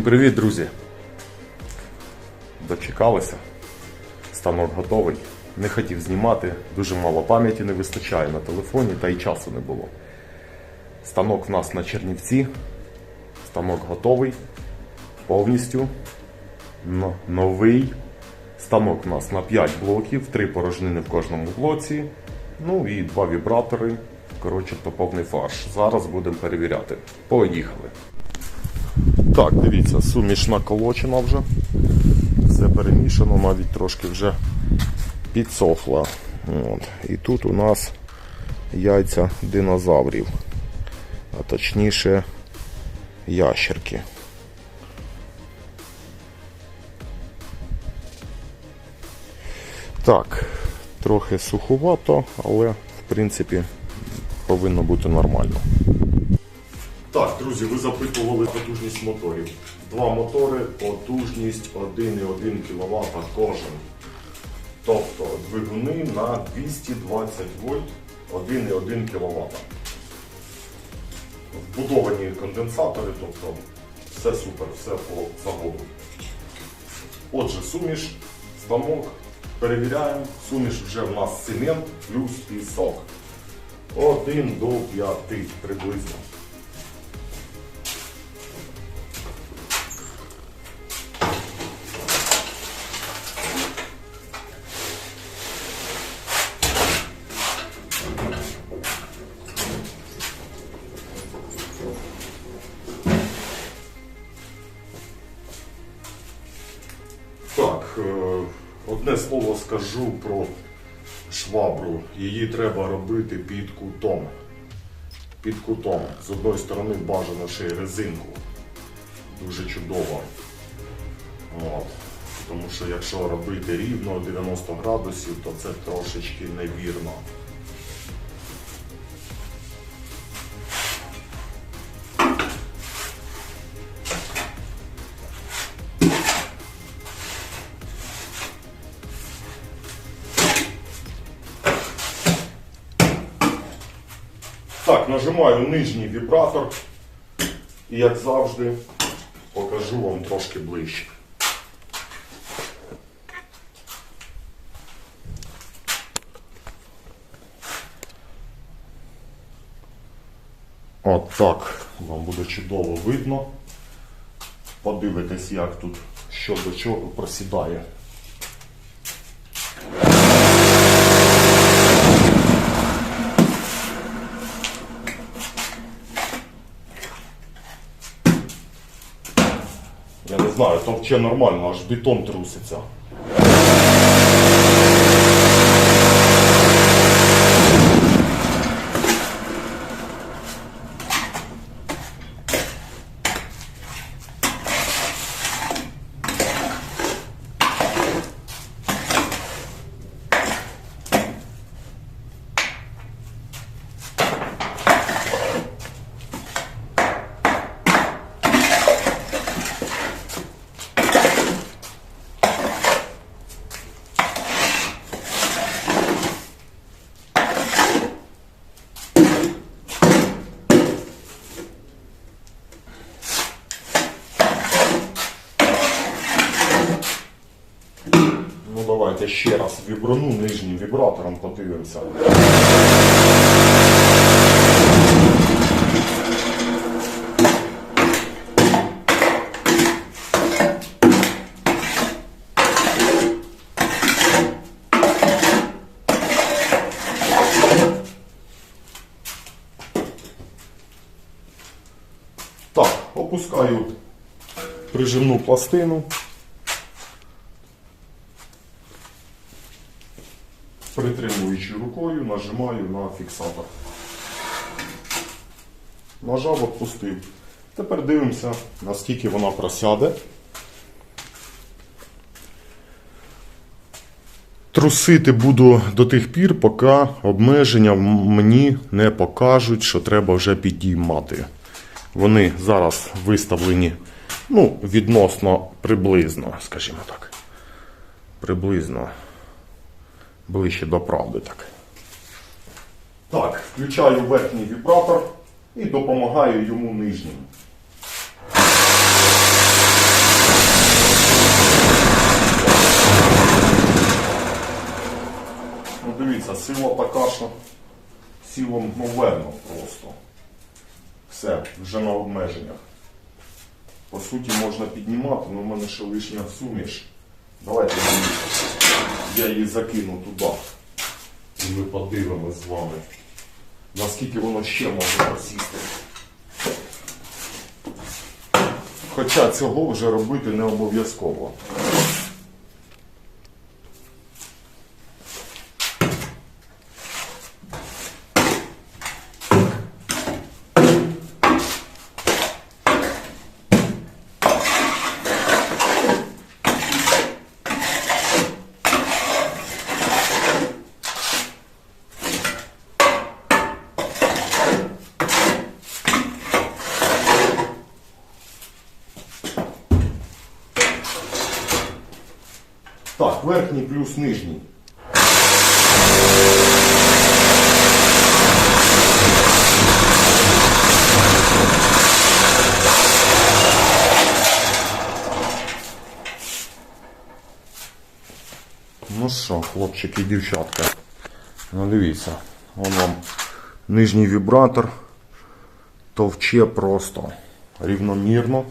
Всім привіт, друзі! Дочекалися. Станок готовий. Не хотів знімати, дуже мало пам'яті не вистачає на телефоні, та й часу не було. Станок в нас на Чернівці. Станок готовий. Повністю. Но- новий. Станок у нас на 5 блоків, 3 порожнини в кожному блоці. Ну і два вібратори. Коротше, то повний фарш. Зараз будемо перевіряти. Поїхали. Так, дивіться, суміш наколочена вже. Все перемішано, навіть трошки вже підсохло. От. І тут у нас яйця динозаврів, а точніше ящерки. Так, трохи суховато, але в принципі повинно бути нормально. Так, друзі, ви запитували потужність моторів. Два мотори, потужність 1,1 кВт кожен. Тобто двигуни на 220 вольт 1,1 кВт. Вбудовані конденсатори, тобто все супер, все по заводу. Отже, суміш, станок, перевіряємо. Суміш вже в нас цемент плюс пісок. 1 до 5 приблизно. Скажу про швабру. Її треба робити під кутом. Під кутом. З одної сторони бажано ще й резинку. Дуже чудово. От. Тому що якщо робити рівно 90 градусів, то це трошечки невірно. Так, нажимаю нижній вібратор. І як завжди, покажу вам трошки ближче. От так вам буде чудово видно. Подивитесь, як тут що до чого просідає. Я не нормально, аж бетон труситься. Ну давайте ще раз віброну нижнім вібратором подивимося. Так, опускаю прижимну пластину. Притримуючи рукою, нажимаю на фіксатор. Нажав, відпустив. Тепер дивимося, наскільки вона просяде. Трусити буду до тих пір, поки обмеження мені не покажуть, що треба вже підіймати. Вони зараз виставлені ну, відносно приблизно, скажімо так. Приблизно ближче до правди. Так, Так, включаю верхній вібратор і допомагаю йому нижнім. Ну Дивіться, сила така, що сілом мовенно ну, просто. Все, вже на обмеженнях. По суті, можна піднімати, але в мене ще лишня суміш. Давайте я її закину туди. І ми подивимось з вами, наскільки воно ще може просісти. Хоча цього вже робити не обов'язково. Так, верхній плюс нижній. Ну що, хлопчики і дівчатка, ну дивіться, вон вам нижній вібратор товче просто рівномірно.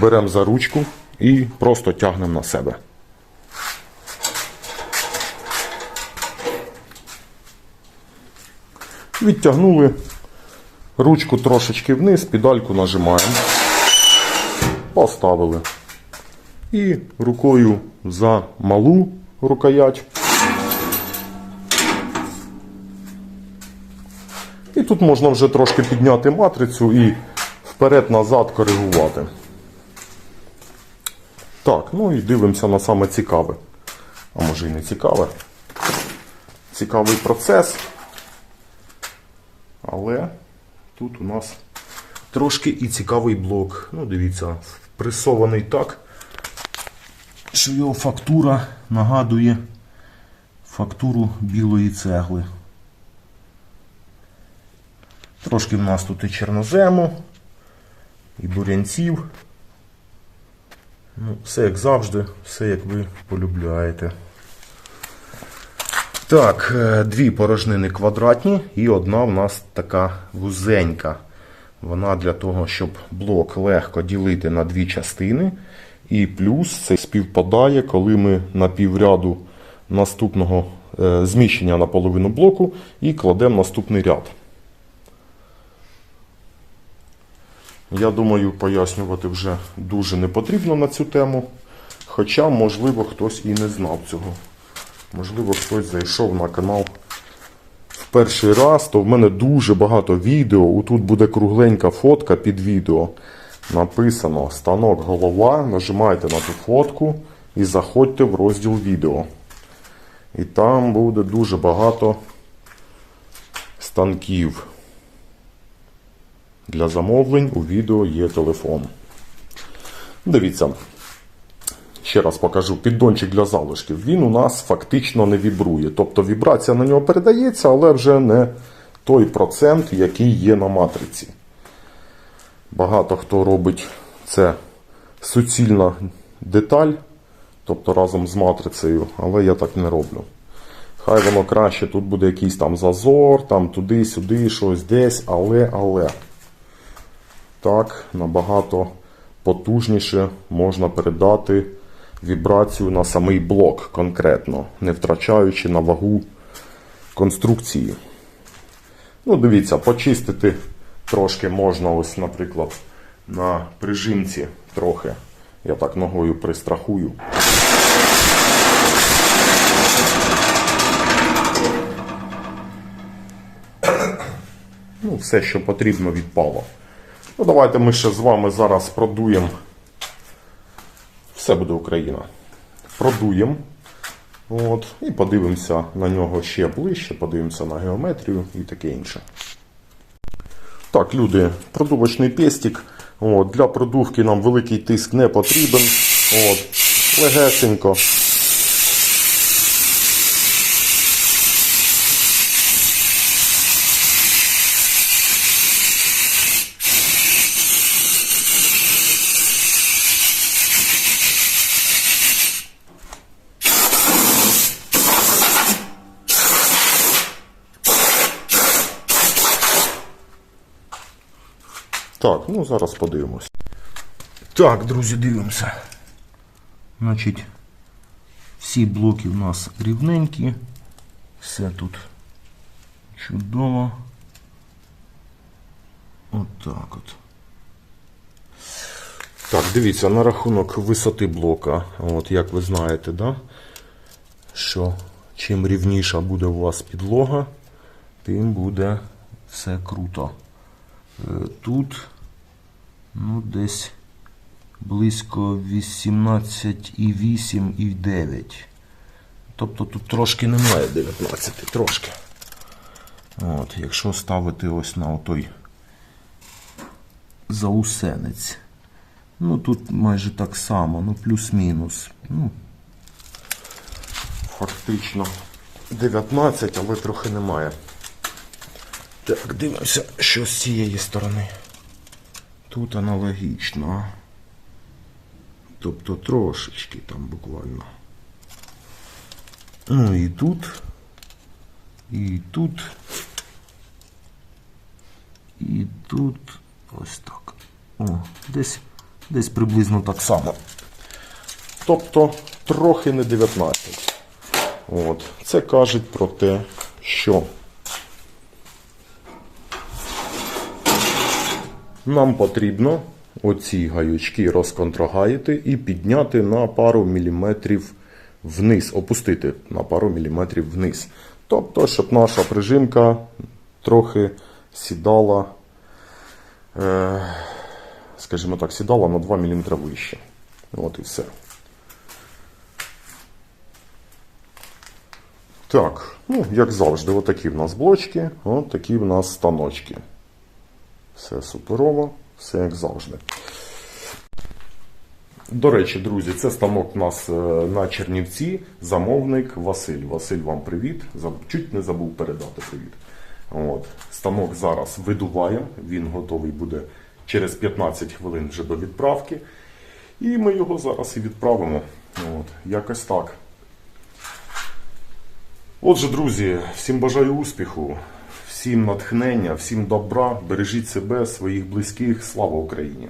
Беремо за ручку і просто тягнемо на себе. Відтягнули ручку трошечки вниз, педальку нажимаємо, поставили. І рукою за малу рукоять. І тут можна вже трошки підняти матрицю і вперед-назад коригувати. Так, ну і дивимося на саме цікаве. А може і не цікаве. Цікавий процес. Але тут у нас трошки і цікавий блок. Ну, дивіться, пресований так, що його фактура нагадує фактуру білої цегли. Трошки в нас тут і чорнозему, і бурянців. Ну, все як завжди, все як ви полюбляєте. Так, е, дві порожнини квадратні і одна в нас така вузенька. Вона для того, щоб блок легко ділити на дві частини. І плюс це співпадає, коли ми на півряду наступного е, зміщення на половину блоку і кладемо наступний ряд. Я думаю, пояснювати вже дуже не потрібно на цю тему. Хоча, можливо, хтось і не знав цього. Можливо, хтось зайшов на канал в перший раз, то в мене дуже багато відео. Тут буде кругленька фотка під відео. Написано станок голова. Нажимайте на ту фотку і заходьте в розділ відео. І там буде дуже багато станків. Для замовлень у відео є телефон. Дивіться, ще раз покажу піддончик для залишків. Він у нас фактично не вібрує. Тобто вібрація на нього передається, але вже не той процент, який є на матриці. Багато хто робить це суцільна деталь, тобто разом з матрицею, але я так не роблю. Хай воно краще, тут буде якийсь там зазор, там туди-сюди, щось десь, але, але так набагато потужніше можна передати вібрацію на самий блок конкретно, не втрачаючи на вагу конструкції. Ну, дивіться, почистити трошки можна, ось, наприклад, на прижимці трохи. Я так ногою пристрахую. Ну, все, що потрібно, відпало. Ну, давайте ми ще з вами зараз продуємо. Все буде Україна. Продуємо. От, і подивимося на нього ще ближче, подивимося на геометрію і таке інше. Так, люди, продувочний пестик. От, для продувки нам великий тиск не потрібен. От, легесенько. Так, ну зараз подивимось. Так, друзі, дивимося. Значить, всі блоки у нас рівненькі. Все тут чудово. От от. Так, дивіться, на рахунок висоти блока. От як ви знаєте, да? що чим рівніша буде у вас підлога, тим буде все круто. Е, Тут ну, десь близько 18,8 і 9. Тобто тут трошки немає 19, трошки. От, якщо ставити ось на отой заусенець. Ну тут майже так само, ну плюс-мінус. Ну, фактично 19, але трохи немає. Так, дивимося, що з цієї сторони. Тут аналогічно. Тобто трошечки там буквально. Ну і тут. І тут. І тут. Ось так. О, десь, десь приблизно так само. Тобто трохи не 19. От. Це каже про те, що нам потрібно оці гаючки розконтрагаяти і підняти на пару міліметрів вниз, опустити на пару міліметрів вниз. Тобто, щоб наша прижимка трохи сідала, е, скажімо так, сідала на 2 мм вище. От і все. Так, ну, як завжди, отакі в нас блочки, от такі в нас станочки. Все суперово, все як завжди. До речі, друзі, це станок у нас е, на Чернівці, замовник Василь. Василь, вам привіт. Чуть не забув передати привіт. От. Станок зараз видуває, він готовий буде через 15 хвилин вже до відправки. І ми його зараз і відправимо. От. Якось так. Отже, друзі, всім бажаю успіху, всім натхнення, всім добра. Бережіть себе, своїх близьких. Слава Україні!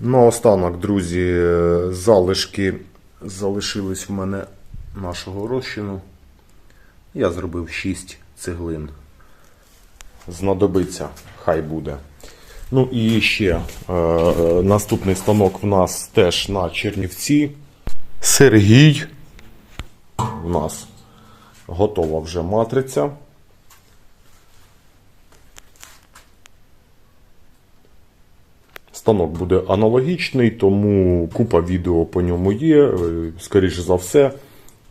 Наостанок, друзі, залишки залишились в мене нашого розчину. Я зробив 6 цеглин. Знадобиться, хай буде. Ну і ще е, е, наступний станок в нас теж на Чернівці. Сергій. У нас готова вже матриця. Станок буде аналогічний, тому купа відео по ньому є. Е, Скоріше за все,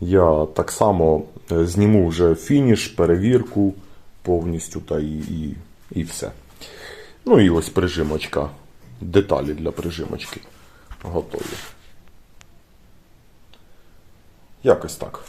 я так само е, зніму вже фініш, перевірку повністю та і, і, і все. Ну і ось прижимочка. Деталі для прижимочки готові. Якось так.